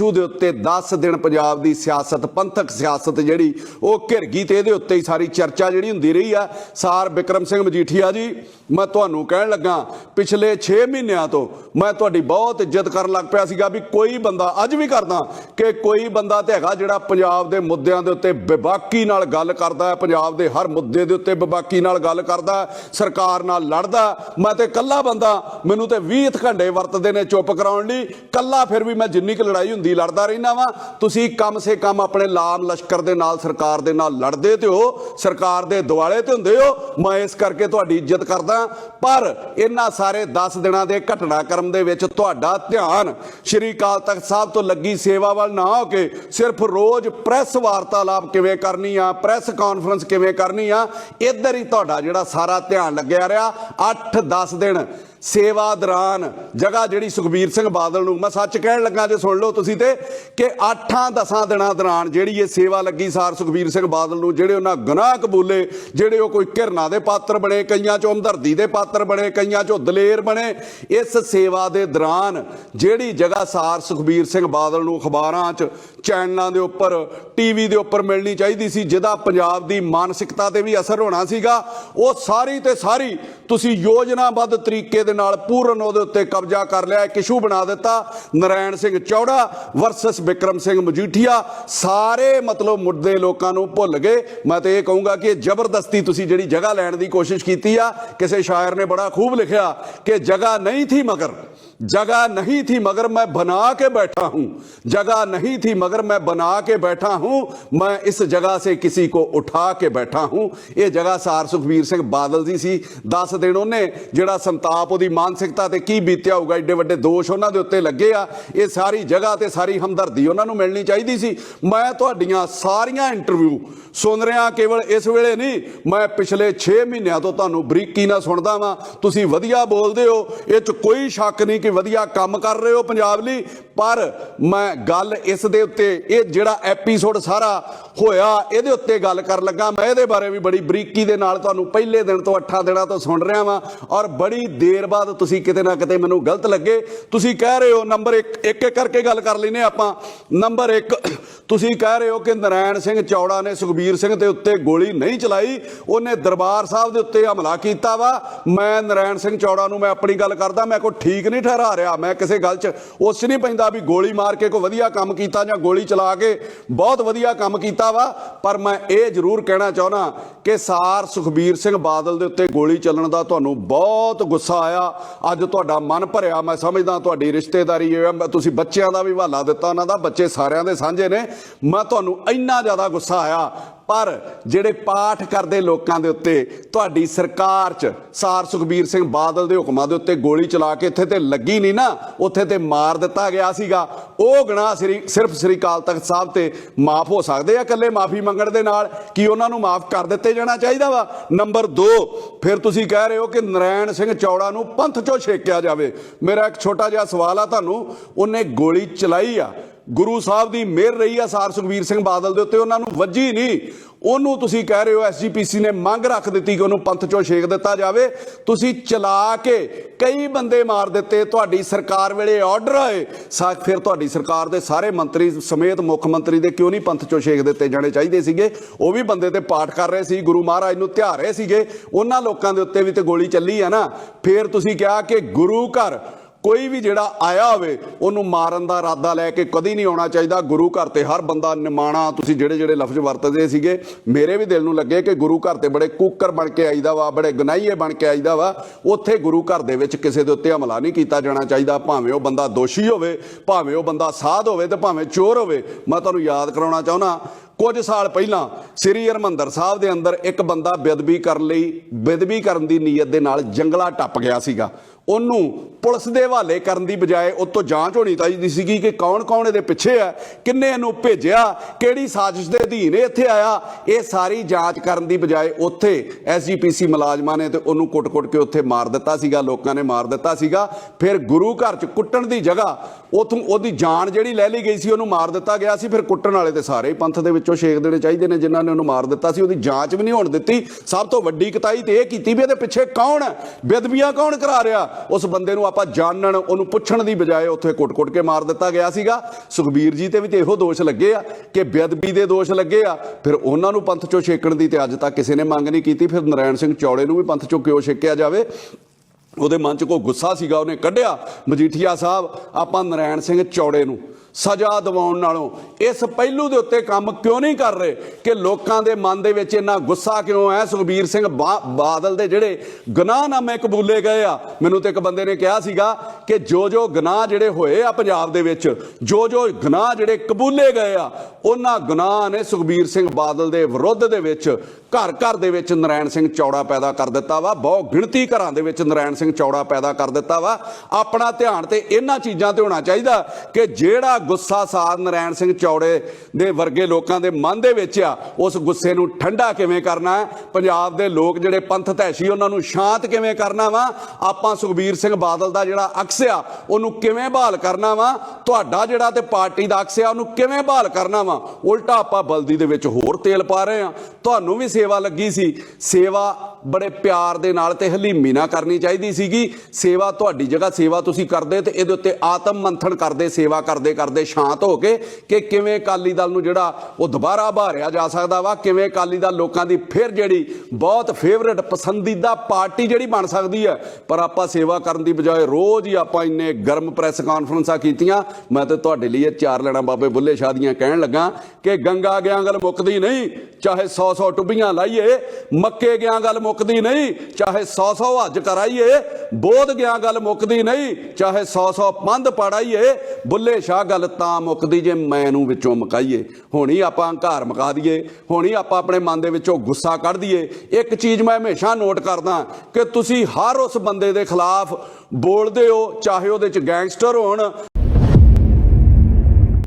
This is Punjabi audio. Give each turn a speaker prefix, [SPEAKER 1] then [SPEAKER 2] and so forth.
[SPEAKER 1] ਇਸ਼ੂ ਦੇ ਉੱਤੇ 10 ਦਿਨ ਪੰਜਾਬ ਦੀ ਸਿਆਸਤ, ਪੰਥਕ ਸਿਆਸਤ ਜਿਹੜੀ, ਉਹ ਘਿਰ ਗਈ ਤੇ ਇਹਦੇ ਉੱਤੇ ਹੀ ਸਾਰੀ ਚਰਚਾ ਜਿਹੜੀ ਹੁੰਦੀ ਰਹੀ ਆ। ਸਾਰ ਵਿਕਰਮ ਸਿੰਘ ਮਜੀਠੀਆ ਜੀ, ਮੈਂ ਤੁਹਾਨੂੰ ਕਹਿਣ ਲੱਗਾ, ਪਿਛਲੇ 6 ਮਹੀਨਿਆਂ ਤੋਂ ਮੈਂ ਤੁਹਾਡੀ ਬਹੁਤ ਇੱਜ਼ਤ ਕਰਨ ਲੱਗ ਪਿਆ ਸੀਗਾ ਵੀ ਕੋਈ ਬੰਦਾ, ਅੱਜ ਵੀ ਕਰਦਾ ਕਿ ਕੋਈ ਬੰਦਾ ਤੇ ਹੈਗਾ ਜਿਹੜਾ ਪੰਜਾਬ ਦੇ ਮੁੱਦਿਆਂ ਦੇ ਉੱਤੇ ਬੇਬਾਕੀ ਨਾਲ ਗੱਲ ਕਰਦਾ ਹੈ, ਪੰਜਾਬ ਦੇ ਹਰ ਮੁੱਦੇ ਦੇ ਉੱਤੇ ਬੇਬਾਕੀ ਨਾਲ ਗੱਲ ਕਰਦਾ ਸਰਕਾਰ ਨਾਲ ਲੜਦਾ ਮੈਂ ਤੇ ਕੱਲਾ ਬੰਦਾ, ਮੈਨੂੰ ਤੇ 20 ਘੰਟੇ ਵਰਤਦੇ ਨੇ ਚੁੱਪ ਕਰਾਉਣ ਲਈ ਕੱਲਾ ਫਿਰ ਵੀ ਮੈਂ ਜਿੰਨੀ ਕੁ ਲੜਾਈ ਹੁੰਦੀ ਲੜਦਾ ਰਹਿਣਾ ਵਾਂ। ਤੁਸੀਂ ਕਮ ਸੇ ਕਮ ਆਪਣੇ ਲਾਮ ਲਸ਼ਕਰ ਦੇ ਨਾਲ, ਸਰਕਾਰ ਦੇ ਨਾਲ ਲੜਦੇ ਤੇ ਹੋ, ਸਰਕਾਰ ਦੇ ਦੁਆਲੇ ਤੇ ਹੁੰਦੇ ਹੋ। ਮੈਂ ਇਸ ਕਰਕੇ ਤੁਹਾਡੀ ਇੱਜ਼ਤ ਕਰਦਾ ਪਰ ਇਹਨਾਂ ਸਾਰੇ 10 ਦਿਨਾਂ ਦੇ ਘਟਨਾਕ੍ਰਮ ਦੇ ਵਿੱਚ ਤੁਹਾਡਾ ਧਿਆਨ ਸ਼੍ਰੀ ਅਕਾਲ ਤਖਤ ਸਾਹਿਬ ਤੋਂ ਲੱਗੀ ਸੇਵਾ ਵੱਲ ਨਾ ਹੋ ਕੇ ਸਿਰਫ ਰੋਜ਼ ਪ੍ਰੈਸ ਵਾਰਤਾਲਾਪ ਕਿਵੇਂ ਕਰਨੀ ਆ, ਪ੍ਰੈਸ ਕਾਨਫਰੰਸ ਕਿਵੇਂ ਕਰਨੀ ਆ, ਇੱਧਰ ਹੀ ਤੁਹਾਡਾ ਜਿਹੜਾ ਸਾਰਾ ਧਿਆਨ ਲੱਗਿਆ ਰਿਹਾ। 8-10 ਦਿਨ ਸੇਵਾ ਦੌਰਾਨ ਜਗ੍ਹਾ ਜਿਹੜੀ ਸੁਖਬੀਰ ਸਿੰਘ ਬਾਦਲ ਨੂੰ ਮੈਂ ਸੱਚ ਕਹਿਣ ਲੱਗਾ ਜੇ ਸੁਣ ਲਓ ਤੁਸੀਂ ਤੇ ਕਿ 8-10 ਦਿਨਾਂ ਦੌਰਾਨ ਜਿਹੜੀ ਇਹ ਸੇਵਾ ਲੱਗੀ ਸਾਰ ਸੁਖਬੀਰ ਸਿੰਘ ਬਾਦਲ ਨੂੰ, ਜਿਹੜੇ ਉਹਨਾਂ ਗੁਨਾਹ ਕਬੂਲੇ, ਜਿਹੜੇ ਉਹ ਕੋਈ ਘਿਰਨਾ ਦੇ ਪਾਤਰ ਬਣੇ, ਕਈਆਂ ਚੋਂ ਹਮਦਰਦੀ ਦੇ ਪਾਤਰ ਬਣੇ, ਕਈਆਂ ਚੋਂ ਦਲੇਰ ਬਣੇ, ਇਸ ਸੇਵਾ ਦੇ ਦੌਰਾਨ ਜਿਹੜੀ ਜਗ੍ਹਾ ਸਾਰ ਸੁਖਬੀਰ ਸਿੰਘ ਬਾਦਲ ਨੂੰ ਅਖਬਾਰਾਂ 'ਚ, ਚੈਨਲਾਂ ਦੇ ਉੱਪਰ, ਟੀਵੀ ਦੇ ਉੱਪਰ ਮਿਲਣੀ ਚਾਹੀਦੀ ਸੀ, ਜਿਹਦਾ ਪੰਜਾਬ ਦੀ ਮਾਨਸਿਕਤਾ ਤੇ ਵੀ ਅਸਰ ਹੋਣਾ ਸੀਗਾ, ਉਹ ਸਾਰੀ ਤੇ ਸਾਰੀ ਤੁਸੀਂ ਯੋਜਨਾਬੱਧ ਤਰੀਕੇ ਦੇ ਨਾਲ ਪੂਰਨ ਉਹਦੇ ਉੱਤੇ ਕਬਜ਼ਾ ਕਰ ਲਿਆ, ਇੱਕ ਇਸ਼ੂ ਬਣਾ ਦਿੱਤਾ। ਨਰੈਣ ਸਿੰਘ ਚੌੜਾ ਵਰਸਸ ਵਿਕਰਮ ਸਿੰਘ ਮਜੀਠੀਆ, ਸਾਰੇ ਮਤਲਬ ਮੁੱਦੇ ਲੋਕਾਂ ਨੂੰ ਭੁੱਲ ਗਏ। ਮੈਂ ਤੇ ਇਹ ਕਹੂੰਗਾ ਕਿ ਜ਼ਬਰਦਸਤੀ ਤੁਸੀਂ ਜਿਹੜੀ ਜਗ੍ਹਾ ਲੈਣ ਦੀ ਕੋਸ਼ਿਸ਼ ਕੀਤੀ ਆ, ਕਿਸੇ ਸ਼ਾਇਰ ਨੇ ਬੜਾ ਖੂਬ ਲਿਖਿਆ ਕਿ ਜਗ੍ਹਾ ਨਹੀਂ ਥੀ ਮਗਰ। जगह नहीं थी मगर मैं बना के बैठा हूं जगह नहीं थी मगर मैं बना के बैठा हूं मैं इस जगह से किसी को उठा के बैठा हूं ਇਹ ਜਗ੍ਹਾ ਸਾਰ ਸੁਖਬੀਰ ਸਿੰਘ ਬਾਦਲ ਦੀ ਸੀ 10 ਦਿਨ ਉਹਨੇ ਜਿਹੜਾ ਸੰਤਾਪ ਉਹਦੀ ਮਾਨਸਿਕਤਾ ਤੇ ਕੀ ਬੀਤਿਆ ਹੋਊਗਾ ਏਡੇ ਵੱਡੇ ਦੋਸ਼ ਉਹਨਾਂ ਦੇ ਉੱਤੇ ਲੱਗੇ ਆ ਇਹ ਸਾਰੀ ਜਗ੍ਹਾ ਤੇ ਸਾਰੀ ਹਮਦਰਦੀ ਉਹਨਾਂ ਨੂੰ ਮਿਲਣੀ ਚਾਹੀਦੀ ਸੀ ਮੈਂ ਤੁਹਾਡੀਆਂ ਸਾਰੀਆਂ ਇੰਟਰਵਿਊ ਸੁਣ ਰਿਹਾ ਕੇਵਲ ਇਸ ਵੇਲੇ ਨਹੀਂ ਮੈਂ ਪਿਛਲੇ 6 ਮਹੀਨਿਆਂ ਤੋਂ ਤੁਹਾਨੂੰ ਬਰੀਕੀ ਨਾਲ ਸੁਣਦਾ ਵਾਂ ਤੁਸੀਂ ਵਧੀਆ ਬੋਲਦੇ ਹੋ ਇਹ 'ਚ ਕੋਈ ਸ਼ੱਕ ਨਹੀਂ ਕਿ ਵਧੀਆ ਕੰਮ ਕਰ ਰਹੇ ਹੋ ਪੰਜਾਬ ਲਈ, ਪਰ ਮੈਂ ਗੱਲ ਇਸ ਦੇ ਉੱਤੇ, ਇਹ ਜਿਹੜਾ ਐਪੀਸੋਡ ਸਾਰਾ ਹੋਇਆ, ਇਹਦੇ ਉੱਤੇ ਗੱਲ ਕਰਨ ਲੱਗਾ। ਮੈਂ ਇਹਦੇ ਬਾਰੇ ਵੀ ਬੜੀ ਬਰੀਕੀ ਦੇ ਨਾਲ ਤੁਹਾਨੂੰ ਪਹਿਲੇ ਦਿਨ ਤੋਂ 8 ਦਿਨਾਂ ਤੋਂ ਸੁਣ ਰਿਹਾ ਵਾਂ, ਔਰ ਬੜੀ ਦੇਰ ਬਾਅਦ ਤੁਸੀਂ ਕਿਤੇ ਨਾ ਕਿਤੇ ਮੈਨੂੰ ਗਲਤ ਲੱਗੇ। ਤੁਸੀਂ ਕਹਿ ਰਹੇ ਹੋ ਨੰਬਰ 1 ਇੱਕ ਇੱਕ ਕਰਕੇ ਗੱਲ ਕਰ ਲੈਨੇ ਆਪਾਂ। ਨੰਬਰ 1 ਤੁਸੀਂ ਕਹਿ ਰਹੇ ਹੋ ਕਿ ਨਰਾਇਣ ਸਿੰਘ ਚੌੜਾ ਨੇ ਸੁਖਬੀਰ ਸਿੰਘ ਦੇ ਉੱਤੇ ਗੋਲੀ ਨਹੀਂ ਚਲਾਈ। ਉਹਨੇ ਦਰਬਾਰ ਸਾਹਿਬ ਦੇ ਉੱਤੇ ਹਮਲਾ ਕੀਤਾ ਵਾ। ਮੈਂ ਨਰਾਇਣ ਸਿੰਘ ਚੌੜਾ ਨੂੰ ਮੈਂ ਆਪਣੀ ਗੱਲ ਕਰਦਾ, ਮੈਂ ਕੋਈ ਠੀਕ ਨਹੀਂ ਠਹਿਰਾ। ਰਿਹਾ। ਮੈਂ ਕਿਸੇ ਗੱਲ 'ਚ ਉਸ ਨਹੀਂ ਪੈਂਦਾ ਵੀ ਗੋਲੀ ਮਾਰ ਕੇ ਕੋਈ ਵਧੀਆ ਕੰਮ ਕੀਤਾ ਜਾਂ ਗੋਲੀ ਚਲਾ ਕੇ ਬਹੁਤ ਵਧੀਆ ਕੰਮ ਕੀਤਾ ਵਾ। ਪਰ ਮੈਂ ਇਹ ਜ਼ਰੂਰ ਕਹਿਣਾ ਚਾਹੁੰਦਾ ਕਿ ਸਾਰ ਸੁਖਬੀਰ ਸਿੰਘ ਬਾਦਲ ਦੇ ਉੱਤੇ ਗੋਲੀ ਚੱਲਣ ਦਾ ਤੁਹਾਨੂੰ ਬਹੁਤ ਗੁੱਸਾ ਆਇਆ। ਅੱਜ ਤੁਹਾਡਾ ਮਨ ਭਰਿਆ। ਮੈਂ ਸਮਝਦਾ ਤੁਹਾਡੀ ਰਿਸ਼ਤੇਦਾਰੀ ਇਹ ਹੈ, ਤੁਸੀਂ ਬੱਚਿਆਂ ਦਾ ਵੀ ਹਵਾਲਾ ਦਿੱਤਾ। ਉਹਨਾਂ ਦਾ ਬੱਚੇ ਸਾਰਿਆਂ ਦੇ ਸਾਂਝੇ ਨੇ। ਮੈਂ ਤੁਹਾਨੂੰ ਇੰਨਾ ਜ਼ਿਆਦਾ ਗੁੱਸਾ ਆਇਆ ਪਰ ਜਿਹੜੇ ਪਾਠ ਕਰਦੇ ਲੋਕਾਂ ਦੇ ਉੱਤੇ, ਤੁਹਾਡੀ ਸਰਕਾਰ 'ਚ ਸਾਰ ਸੁਖਬੀਰ ਸਿੰਘ ਬਾਦਲ ਦੇ ਹੁਕਮਾਂ ਦੇ ਉੱਤੇ ਗੋਲੀ ਚਲਾ ਕੇ ਇੱਥੇ ਤੇ ਲੱਗੀ ਨਹੀਂ ਨਾ, ਉੱਥੇ ਤੇ ਮਾਰ ਦਿੱਤਾ ਗਿਆ ਸੀਗਾ। ਉਹ ਗਨਾਹ ਸ੍ਰੀ, ਸਿਰਫ ਸ੍ਰੀ ਅਕਾਲ ਤਖਤ ਸਾਹਿਬ ਤੇ ਮਾਫ ਹੋ ਸਕਦੇ ਆ ਇਕੱਲੇ ਮਾਫੀ ਮੰਗਣ ਦੇ ਨਾਲ? ਕੀ ਉਹਨਾਂ ਨੂੰ ਮਾਫ ਕਰ ਦਿੱਤੇ ਜਾਣਾ ਚਾਹੀਦਾ ਵਾ? ਨੰਬਰ 2 ਫਿਰ ਤੁਸੀਂ ਕਹਿ ਰਹੇ ਹੋ ਕਿ ਨਰੈਣ ਸਿੰਘ ਚੌੜਾ ਨੂੰ ਪੰਥ ਚੋਂ ਛੇਕਿਆ ਜਾਵੇ। ਮੇਰਾ ਇੱਕ ਛੋਟਾ ਜਿਹਾ ਸਵਾਲ ਆ ਤੁਹਾਨੂੰ, ਉਹਨੇ ਗੋਲੀ ਚਲਾਈ ਆ। ਗੁਰੂ ਸਾਹਿਬ ਦੀ ਮਿਹਰ ਰਹੀ ਆ ਸਾਰ ਸੁਖਬੀਰ ਸਿੰਘ ਬਾਦਲ ਦੇ ਉੱਤੇ, ਉਹਨਾਂ ਨੂੰ ਵੱਜੀ ਨਹੀਂ। ਉਹਨੂੰ ਤੁਸੀਂ ਕਹਿ ਰਹੇ ਹੋ ਐਸਜੀਪੀਸੀ ਨੇ ਮੰਗ ਰੱਖ ਦਿੱਤੀ ਕਿ ਉਹਨੂੰ ਪੰਥ ਚੋਂ ਛੇਕ ਦਿੱਤਾ ਜਾਵੇ। ਤੁਸੀਂ ਚਲਾ ਕੇ ਕਈ ਬੰਦੇ ਮਾਰ ਦਿੱਤੇ, ਤੁਹਾਡੀ ਸਰਕਾਰ ਵੇਲੇ ਆਰਡਰ ਆਏ। ਸਾ ਫਿਰ ਤੁਹਾਡੀ ਸਰਕਾਰ ਦੇ ਸਾਰੇ ਮੰਤਰੀ ਸਮੇਤ ਮੁੱਖ ਮੰਤਰੀ ਦੇ ਕਿਉਂ ਨਹੀਂ ਪੰਥ ਚੋਂ ਛੇਕ ਦਿੱਤੇ ਜਾਣੇ ਚਾਹੀਦੇ ਸੀਗੇ? ਉਹ ਵੀ ਬੰਦੇ ਤੇ ਪਾਠ ਕਰ ਰਹੇ ਸੀ, ਗੁਰੂ ਮਹਾਰਾਜ ਨੂੰ ਧਿਆ ਰਹੇ ਸੀਗੇ। ਉਹਨਾਂ ਲੋਕਾਂ ਦੇ ਉੱਤੇ ਵੀ ਤੇ ਗੋਲੀ ਚੱਲੀ ਆ ਨਾ। ਫਿਰ ਤੁਸੀਂ ਕਿਹਾ ਕਿ ਗੁਰੂ ਘਰ ਕੋਈ ਵੀ ਜਿਹੜਾ ਆਇਆ ਹੋਵੇ, ਉਹਨੂੰ ਮਾਰਨ ਦਾ ਇਰਾਦਾ ਲੈ ਕੇ ਕਦੀ ਨਹੀਂ ਆਉਣਾ ਚਾਹੀਦਾ। ਗੁਰੂ ਘਰ ਤੇ ਹਰ ਬੰਦਾ ਨਿਮਾਣਾ, ਤੁਸੀਂ ਜਿਹੜੇ ਜਿਹੜੇ ਲਫ਼ਜ਼ ਵਰਤਦੇ ਸੀਗੇ, ਮੇਰੇ ਵੀ ਦਿਲ ਨੂੰ ਲੱਗੇ ਕਿ ਗੁਰੂ ਘਰ ਤੇ ਬੜੇ ਕੂਕਰ ਬਣ ਕੇ ਆਈਦਾ ਵਾ, ਬੜੇ ਗਨਾਈਏ ਬਣ ਕੇ ਆਈਦਾ ਵਾ। ਉੱਥੇ ਗੁਰੂ ਘਰ ਦੇ ਵਿੱਚ ਕਿਸੇ ਦੇ ਉੱਤੇ ਹਮਲਾ ਨਹੀਂ ਕੀਤਾ ਜਾਣਾ ਚਾਹੀਦਾ। ਭਾਵੇਂ ਉਹ ਬੰਦਾ ਦੋਸ਼ੀ ਹੋਵੇ, ਭਾਵੇਂ ਉਹ ਬੰਦਾ ਸਾਧ ਹੋਵੇ ਤੇ ਭਾਵੇਂ ਚੋਰ ਹੋਵੇ। ਮੈਂ ਤੁਹਾਨੂੰ ਯਾਦ ਕਰਾਉਣਾ ਚਾਹੁੰਦਾ ਕੁਝ ਸਾਲ ਪਹਿਲਾਂ ਸ੍ਰੀ ਹਰਮੰਦਰ ਸਾਹਿਬ ਦੇ ਅੰਦਰ ਇੱਕ ਬੰਦਾ ਬੇਦਬੀ ਕਰਨ ਲਈ ਬੇਦਬੀ ਕਰਨ ਦੀ ਨੀਅਤ ਦੇ ਨਾਲ ਜੰਗਲਾ ਟੱਪ ਗਿਆ ਸੀਗਾ। ਉਹਨੂੰ ਪੁਲਿਸ ਦੇ ਹਵਾਲੇ ਕਰਨ ਦੀ ਬਜਾਏ ਉਹ ਤੋਂ ਜਾਂਚ ਹੋਣੀ ਚਾਹੀਦੀ ਸੀਗੀ ਕਿ ਕੌਣ ਕੌਣ ਇਹਦੇ ਪਿੱਛੇ ਹੈ, ਕਿੰਨੇ ਇਹਨੂੰ ਭੇਜਿਆ, ਕਿਹੜੀ ਸਾਜ਼ਿਸ਼ ਦੇ ਅਧੀਨ ਇੱਥੇ ਆਇਆ। ਇਹ ਸਾਰੀ ਜਾਂਚ ਕਰਨ ਦੀ ਬਜਾਏ ਉੱਥੇ ਐਸਜੀਪੀਸੀ ਮੁਲਾਜ਼ਮਾਂ ਨੇ ਤੇ ਉਹਨੂੰ ਕੁੱਟ-ਕੁੱਟ ਕੇ ਉੱਥੇ ਮਾਰ ਦਿੱਤਾ ਸੀਗਾ, ਲੋਕਾਂ ਨੇ ਮਾਰ ਦਿੱਤਾ ਸੀਗਾ। ਫਿਰ ਗੁਰੂ ਘਰ 'ਚ ਕੁੱਟਣ ਦੀ ਜਗ੍ਹਾ, ਉਥੋਂ ਉਹਦੀ ਜਾਨ ਜਿਹੜੀ ਲੈ ਲਈ ਗਈ ਸੀ, ਉਹਨੂੰ ਮਾਰ ਦਿੱਤਾ ਗਿਆ ਸੀ, ਫਿਰ ਕੁੱਟਣ ਵਾਲੇ ਤੇ ਸਾਰੇ ਹੀ ਪੰਥ ਦੇ ਵਿੱਚ ਚੋਂ ਛੇਕ ਦੇਣੇ ਚਾਹੀਦੇ ਨੇ ਜਿਨ੍ਹਾਂ ਨੇ ਉਹਨੂੰ ਮਾਰ ਦਿੱਤਾ ਸੀ, ਉਹਦੀ ਜਾਂਚ ਵੀ ਨਹੀਂ ਹੋਣ ਦਿੱਤੀ। ਸਭ ਤੋਂ ਵੱਡੀ ਕਤਾਈ ਤੇ ਇਹ ਕੀਤੀ ਵੀ ਇਹਦੇ ਪਿੱਛੇ ਕੌਣ ਹੈ? ਬੇਦਬੀਆਂ ਕੌਣ ਕਰਾ ਰਿਹਾ? ਉਸ ਬੰਦੇ ਨੂੰ ਆਪਾਂ ਜਾਣਨ, ਉਹਨੂੰ ਪੁੱਛਣ ਦੀ ਬਜਾਏ ਉੱਥੇ ਕੁੱਟ-ਕੁੱਟ ਕੇ ਮਾਰ ਦਿੱਤਾ ਗਿਆ ਸੀਗਾ। ਸੁਖਬੀਰ ਜੀ ਤੇ ਵੀ ਤੇ ਇਹੋ ਦੋਸ਼ ਲੱਗੇ ਆ ਕਿ ਬੇਅਦਬੀ ਦੇ ਦੋਸ਼ ਲੱਗੇ ਆ। ਫਿਰ ਉਹਨਾਂ ਨੂੰ ਪੰਥ ਚੋਂ ਛੇਕਣ ਦੀ ਤੇ ਅੱਜ ਤੱਕ ਕਿਸੇ ਨੇ ਮੰਗ ਨਹੀਂ ਕੀਤੀ। ਫਿਰ ਨਰਾਇਣ ਸਿੰਘ ਚੌੜੇ ਨੂੰ ਵੀ ਪੰਥ ਚੋਂ ਕਿਉਂ ਛੇਕਿਆ ਜਾਵੇ? ਉਹਦੇ ਮਨ 'ਚ ਕੋਈ ਗੁੱਸਾ ਸੀਗਾ, ਉਹਨੇ ਕੱਢਿਆ। ਮਜੀਠੀਆ ਸਾਹਿਬ, ਆਪਾਂ ਨਰਾਇਣ ਸਿੰਘ ਚੌੜੇ ਨੂੰ ਸਜ਼ਾ ਦਿਵਾਉਣ ਨਾਲੋਂ। ਇਸ ਪਹਿਲੂ ਦੇ ਉੱਤੇ ਕੰਮ ਕਿਉਂ ਨਹੀਂ ਕਰ ਰਹੇ ਕਿ ਲੋਕਾਂ ਦੇ ਮਨ ਦੇ ਵਿੱਚ ਇੰਨਾ ਗੁੱਸਾ ਕਿਉਂ ਹੈ? ਸੁਖਬੀਰ ਸਿੰਘ ਬਾਦਲ ਦੇ ਜਿਹੜੇ ਗੁਨਾਹਨਾਮੇ ਕਬੂਲੇ ਗਏ ਆ, ਮੈਨੂੰ ਤੇ ਇੱਕ ਬੰਦੇ ਨੇ ਕਿਹਾ ਸੀਗਾ ਕਿ ਜੋ ਜੋ ਗੁਨਾਹ ਜਿਹੜੇ ਹੋਏ ਆ ਪੰਜਾਬ ਦੇ ਵਿੱਚ ਜੋ ਜੋ ਗੁਨਾਹ ਜਿਹੜੇ ਕਬੂਲੇ ਗਏ ਆ, ਉਹਨਾਂ ਗੁਨਾਹ ਨੇ ਸੁਖਬੀਰ ਸਿੰਘ ਬਾਦਲ ਦੇ ਵਿਰੁੱਧ ਦੇ ਵਿੱਚ ਘਰ ਘਰ ਦੇ ਵਿੱਚ ਨਰਾਇਣ ਸਿੰਘ ਚੌੜਾ ਪੈਦਾ ਕਰ ਦਿੱਤਾ ਵਾ। ਬਹੁ ਗਿਣਤੀ ਘਰਾਂ ਦੇ ਵਿੱਚ ਨਰਾਇਣ ਸਿੰਘ ਚੌੜਾ ਪੈਦਾ ਕਰ ਦਿੱਤਾ ਵਾ। ਆਪਣਾ ਧਿਆਨ ਤੇ ਇਹਨਾਂ ਚੀਜ਼ਾਂ ਤੇ ਹੋਣਾ ਚਾਹੀਦਾ ਕਿ ਜਿਹੜਾ ਗੁੱਸਾ ਸਾਧ ਨਰਾਇਣ ਸਿੰਘ ਚੌੜੇ ਦੇ ਵਰਗੇ ਲੋਕਾਂ ਦੇ ਮਨ ਦੇ ਵਿੱਚ ਆ, ਉਸ ਗੁੱਸੇ ਨੂੰ ਠੰਡਾ ਕਿਵੇਂ ਕਰਨਾ ਹੈ? ਪੰਜਾਬ ਦੇ ਲੋਕ ਜਿਹੜੇ ਪੰਥ ਧੈਸ਼ੀ, ਉਹਨਾਂ ਨੂੰ ਸ਼ਾਂਤ ਕਿਵੇਂ ਕਰਨਾ ਵਾ? ਆਪਾਂ ਸੁਖਬੀਰ ਸਿੰਘ ਬਾਦਲ ਦਾ ਜਿਹੜਾ ਅਕਸ ਆ, ਉਹਨੂੰ ਕਿਵੇਂ ਬਹਾਲ ਕਰਨਾ ਵਾ? ਤੁਹਾਡਾ ਜਿਹੜਾ ਤੇ ਪਾਰਟੀ ਦਾ ਅਕਸ ਆ, ਉਹਨੂੰ ਕਿਵੇਂ ਬਹਾਲ ਕਰਨਾ ਵਾ? ਉਲਟਾ ਆਪਾਂ ਬਲਦੀ ਦੇ ਵਿੱਚ ਹੋਰ ਤੇਲ ਪਾ ਰਹੇ ਆ। ਤੁਹਾਨੂੰ ਵੀ ਸੇਵਾ ਲੱਗੀ ਸੀ। ਸੇਵਾ ਬੜੇ ਪਿਆਰ ਦੇ ਨਾਲ ਤੇ ਹਲੀਮੀ ਨਾਲ ਕਰਨੀ ਚਾਹੀਦੀ ਸੀਗੀ। ਸੇਵਾ ਤੁਹਾਡੀ ਜਗ੍ਹਾ, ਸੇਵਾ ਤੁਸੀਂ ਕਰਦੇ ਤੇ ਇਹਦੇ ਉੱਤੇ ਆਤਮ ਮੰਥਨ ਕਰਦੇ, ਸੇਵਾ ਕਰਦੇ ਕਰਦੇ ਸ਼ਾਂਤ ਹੋ ਕੇ ਕਿ ਕਿਵੇਂ ਅਕਾਲੀ ਦਲ ਨੂੰ ਜਿਹੜਾ ਉਹ ਦੁਬਾਰਾ ਭਾਰਿਆ ਜਾ ਸਕਦਾ ਵਾ, ਕਿਵੇਂ ਅਕਾਲੀ ਦਲ ਲੋਕਾਂ ਦੀ ਫਿਰ ਜਿਹੜੀ ਬਹੁਤ ਫੇਵਰਿਟ ਪਸੰਦੀਦਾ ਪਾਰਟੀ ਜਿਹੜੀ ਬਣ ਸਕਦੀ ਹੈ। ਪਰ ਆਪਾਂ ਸੇਵਾ ਕਰਨ ਦੀ ਬਜਾਏ ਰੋਜ਼ ਹੀ ਆਪਾਂ ਇੰਨੇ ਗਰਮ ਪ੍ਰੈਸ ਕਾਨਫਰੰਸਾਂ ਕੀਤੀਆਂ। ਮੈਂ ਤੇ ਤੁਹਾਡੇ ਲਈ ਇਹ ਚਾਰ ਲੈਣਾ ਬਾਬੇ ਬੁੱਲੇ ਸ਼ਾਹ ਦੀਆਂ ਕਹਿਣ ਲੱਗਾ ਕਿ ਗੰਗਾ ਗਿਆ ਗੱਲ ਮੁੱਕਦੀ ਨਹੀਂ, ਚਾਹੇ 100 100 ਟੁੱਬੀਆਂ ਲਾਈਏ, ਮੱਕੇ ਗਿਆ ਗੱਲ ਮੁੱਕਦੀ ਨਹੀਂ, ਚਾਹੇ 100 100 ਹੱਜ ਕਰਾਈਏ, ਬੋਧ ਗਿਆ ਗੱਲ ਮੁੱਕਦੀ ਨਹੀਂ, ਚਾਹੇ 100 100 ਪੰਧ ਪੜਾਈਏ, ਬੁੱਲੇ ਸ਼ਾਹ ਗੱਲ ਗੱਲ ਤਾਂ ਮੁੱਕਦੀ ਜੇ ਮੈਂ ਨੂੰ ਵਿੱਚੋਂ ਮੁਕਾਈਏ। ਹੁਣੀ ਆਪਾਂ ਹੰਕਾਰ ਮੁਕਾ ਦਈਏ, ਹੁਣੀ ਆਪਾਂ ਆਪਣੇ ਮਨ ਦੇ ਵਿੱਚੋਂ ਗੁੱਸਾ ਕੱਢ ਦਈਏ। ਇੱਕ ਚੀਜ਼ ਮੈਂ ਹਮੇਸ਼ਾ ਨੋਟ ਕਰਦਾ ਕਿ ਤੁਸੀਂ ਹਰ ਉਸ ਬੰਦੇ ਦੇ ਖਿਲਾਫ ਬੋਲਦੇ ਹੋ, ਚਾਹੇ ਉਹਦੇ ਚ ਗੈਂਗਸਟਰ ਹੋਣ।